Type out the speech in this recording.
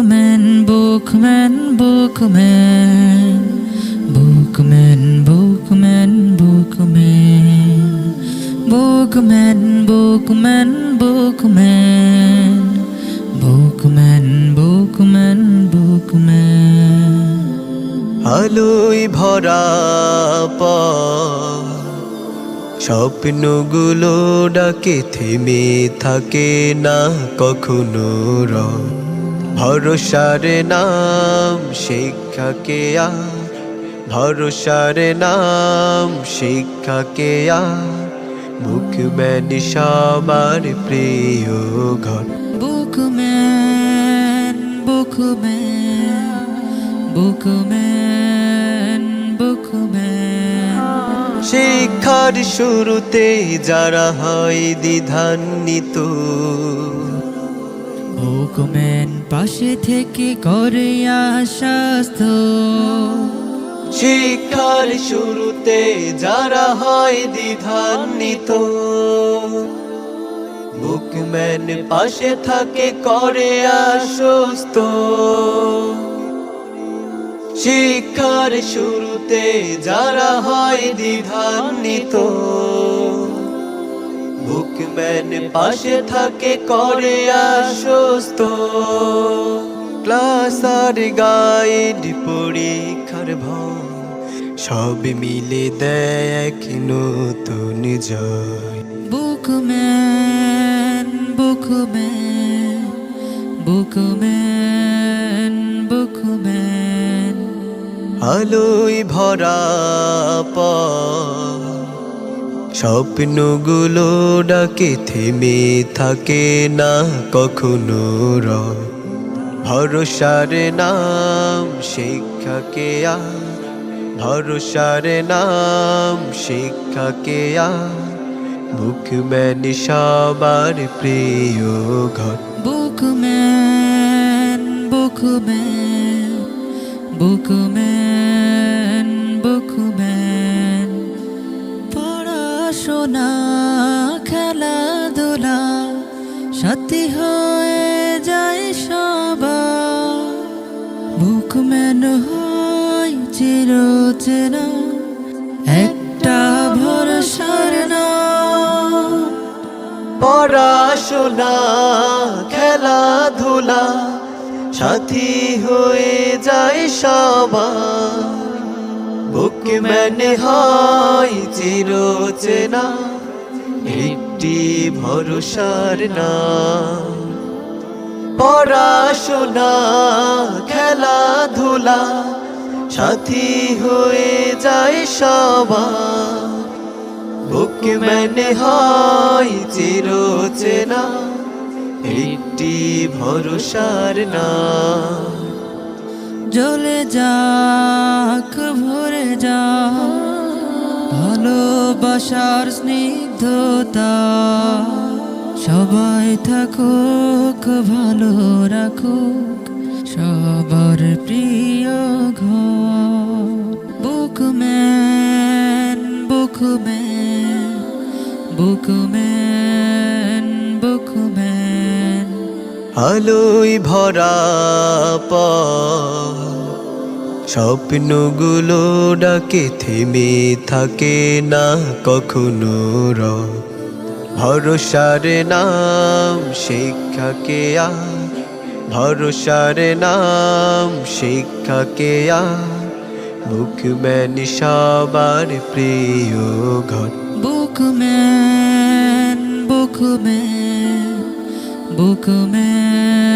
বুকম্যান বুকম্যান বুকম্যান বুকম্যান বুকম্যান বুকম্যান বুকম্যান বুকম্যান বুকম্যান বুকম্যান বুকম্যান বুকম্যান আলোয় ভরা পথ, স্বপ্নগুলো ডাকে থেমে থাকে না কখনো র ভরসার নাম শিক্ষা কেয়া ভরসার নাম শিক্ষা কেয়া বুক ম্যান সবার প্রিয় ঘর। Book man book man book man book man. শিক্ষার শুরুতে যারা হয় দ্বিধান্বিত বুকম্যান পাশে থেকে করে আশ্বাস্ত শিক্ষার শুরুতে যারা হয় দ্বিধান্বিত বুকম্যান পাশে থাকে করে আশ্বস্ত। শিক্ষার শুরুতে যারা হয় দ্বিধান্বিত বুকম্যান পাশে থাকে করে আশ্বস্ত। ক্লাস আর গাইড পরীক্ষার ভয় সব মিলে দেয় এক নতুন জয়। বুকম্যান বুকম্যান বুকম্যান বুকম্যান। আলোয় ভরা পথ, স্বপ্নগুলো ডাকে, থেমে থাকে না কখনো র। ভরসার নাম শিক্ষাকে আ ভরসার নাম শিক্ষাকে আ মুখম্যান সবার প্রিয় ঘর। বুকম্যান বুকম্যান বুকম্যান সাথী হয়ে যায় সবার। বুকম্যান হয় চির চেনা একটা ভরসার নাম পড়াশোনা, খেলাধুলা, সাথী হয়ে যায় সবার। বুকম্যান হয় চিরচেনা। একটি ভরসার নাম। পড়াশোনা, খেলাধুলা, সাথী হয়ে যায় সবার। বুকম্যান হয় চিরচেনা, একটি ভরসার নাম। জ্বলে যাক, ভরে যা ভালোবাসার স্নিগ্ধতা। সবাই থাকুক ভালো রাখুক সবার প্রিয় ঘর। বুকম্যান বুকম্যান বুকম্যান বুকম্যান ভরা পথ, স্বপ্নগুলো ডাকে, থেমে থাকে না কখনো র। ভরসার নাম শিক্ষাকে আ ভরসার নাম শিক্ষাকে আ মুখম্যান সবার প্রিয় ঘর। বুকম্যান বুকম্যান বুকম্যান।